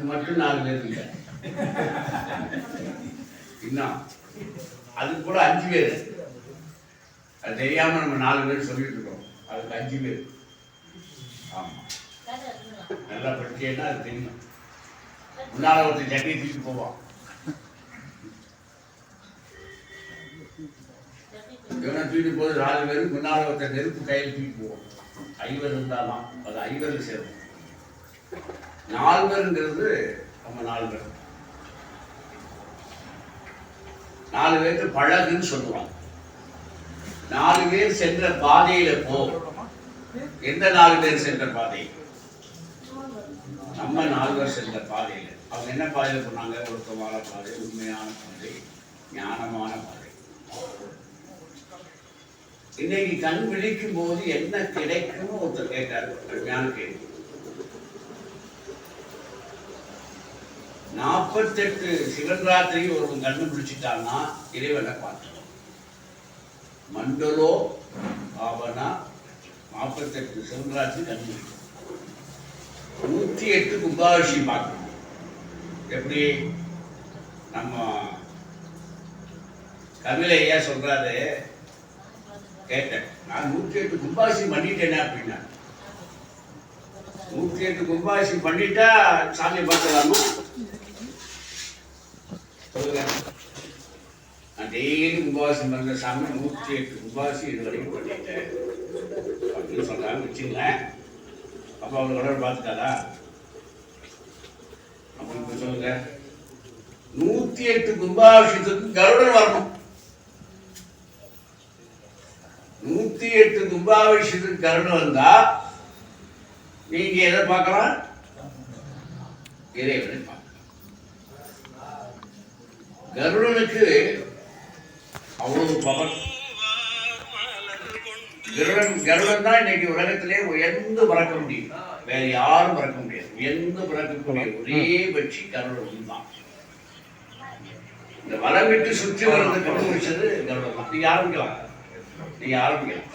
அதுக்கு மட்டும் நாலு பேர் இல்லை. இன்னும். அதுக்கு கூட அஞ்சு பேர். அது தெரியாம நம்ம நாலு பேர் சொல்லிட்டு இருக்கோம். அதுக்கு அஞ்சு பேர். ஆமா. நல்லா படிச்சேன்னா அது தெரியும். முன்னால ஒருத்தர் சட்டையை தூக்கிட்டு போவான். இவனை தூக்கிட்டு போது நாலு பேரும் முன்னால ஒருத்தர் நெருப்பு கையில் தூக்கிட்டு போவோம் ஐவர் இருந்தாலும் அது ஐவரில் சேரும். நால்வருங்கிறது நம்ம நாலு நாலு பேருக்கு பழகுன்னு சொல்லுவாங்க. நாலு பேர் சென்ற பாதையில போ. எந்த நாலு பேர் சென்ற பாதை? நம்ம நால்வர் சென்ற பாதையில. அவங்க என்ன பாதையில போனாங்க? ஒழுக்கமான பாதை உண்மையான பாதை ஞானமான பாதை. இன்னைக்கு கண் விழிக்கும் போது என்ன கிடைக்கும்னு ஒருத்தர் கேட்டார். அருமையான கேள்வி. நாற்பத்தெட்டு சிவராத்திரி ஒருவன் கண்டுபிடிச்சிட்டான்னா இறைவனை பார்க்கலாம் மண்டலோ பாவனா நாற்பத்தெட்டு சிவராத்திரி கண்டுபிடிக்கும். நூற்றி எட்டு கும்பாபிஷேகம் பார்க்கணும். எப்படி? நம்ம கவிலையா சொல்றாரு கேட்டேன். நான் நூற்றி எட்டு கும்பாபிஷேகம் பண்ணிட்டேனே அப்படின்னா? நூற்றி எட்டு கும்பாபிஷேகம் பண்ணிட்டா சாமி பார்க்கலாமா சொல்லுங்க. நான் டெய்லி கும்பாபிஷேகம் பண்ணுற சாமி நூற்றி எட்டு கும்பாபிஷேகம் இது வரைக்கும் பண்ணிட்டேன் அப்படின்னு சொல்றாங்க வச்சுங்களேன் அப்போ அவர் கடவுள் பார்த்துட்டாரா? அப்படின்னு சொல்லுங்க. நூத்தி எட்டு கும்பாபிஷேகத்துக்கு கருடன் வரணும். நூத்தி எட்டு கும்பாபிஷேகத்துக்கு கருடன் வந்தா நீங்க எதை பார்க்கலாம்? இறைவனை பார்க்கலாம். கருடனுக்கு அவ்வளவு பவர். கருடன் கருடன் தான் இன்னைக்கு உலகத்திலே உயர்ந்து பறக்க முடியும். வேற யாரும் பறக்க முடியாது. உயர்ந்து பறக்கக்கூடிய ஒரே பட்சி கருடன் தான். இந்த வலம் விட்டு சுற்றி வர்றது கண்டுபிடிச்சது கருடன் தான். நீங்க ஆரம்பிக்கலாம் நீங்க ஆரம்பிக்கலாம்